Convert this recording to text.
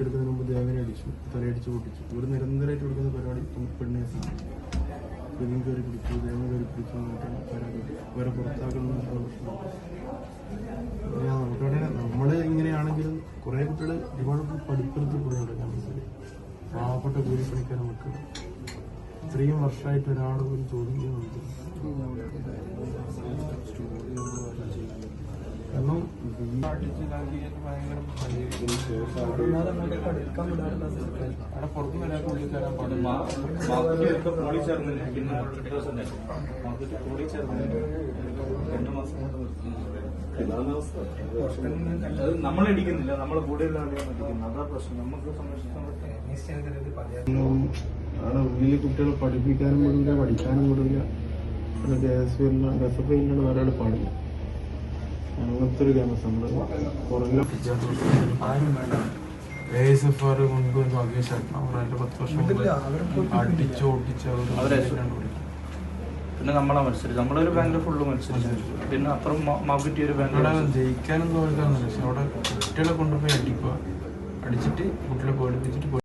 എടുക്കുന്നതിന് മുമ്പ് ദേവനെ അടിച്ചു തലയടിച്ച് പൊട്ടിച്ചു. ഇവർ നിരന്തരമായിട്ട് കൊടുക്കുന്ന പരിപാടി പെണ്ണേഴ്സാണ് പെണ്ണും കയറി പിടിച്ചു ദേവൻ കയറി പിടിച്ചു എന്നിട്ട് പരാതി. ഇവരെ പുറത്താക്കണം നമുക്കവിടെ നമ്മൾ ഇങ്ങനെയാണെങ്കിലും കുറേ കുട്ടികൾ ഒരുപാട് പഠിപ്പെടുത്തി കൂടുന്നുണ്ട് ക്യാമ്പസിൽ പാവപ്പെട്ട കൂലിപ്പണിക്കാർ നമുക്ക് ഇത്രയും വർഷമായിട്ട് ഒരാളും പോലും ചോദ്യം നിർത്തി. അത് നമ്മളടിക്കുന്നില്ല നമ്മളെ കൂടെയുള്ള അതാ പ്രശ്നം. നമുക്ക് സംരക്ഷിക്കാൻ അവിടെ ഉള്ളിൽ കുട്ടികളെ പഠിപ്പിക്കാനും വിടില്ല പഠിക്കാനും വിടില്ല പിന്നെ കെ എസ് എഫ് ഐയിലാണ് ഒരാൾ പാടില്ല അങ്ങനത്തെ ഒരു ക്യാമ്പസ് മുൻപ് ഭാഗ്യശാട്ടണം പത്ത് വർഷം മുമ്പ് അടിച്ച് ഓടിച്ച് അവരെ അവർ പിന്നെ നമ്മളെ മത്സരിച്ചു നമ്മളൊരു ബാങ്കിൽ ഫുള്ള് മത്സരിച്ചു. പിന്നെ അപ്പുറം മാർക്കറ്റ് ഒരു ബാങ്ക് ജയിക്കാനും തോൽക്കാന്നില്ല പക്ഷെ അവിടെ കുട്ടികളെ കൊണ്ടുപോയി അടിക്കുക. അടിച്ചിട്ട് കുട്ടികളെ പേടിപ്പിച്ചിട്ട്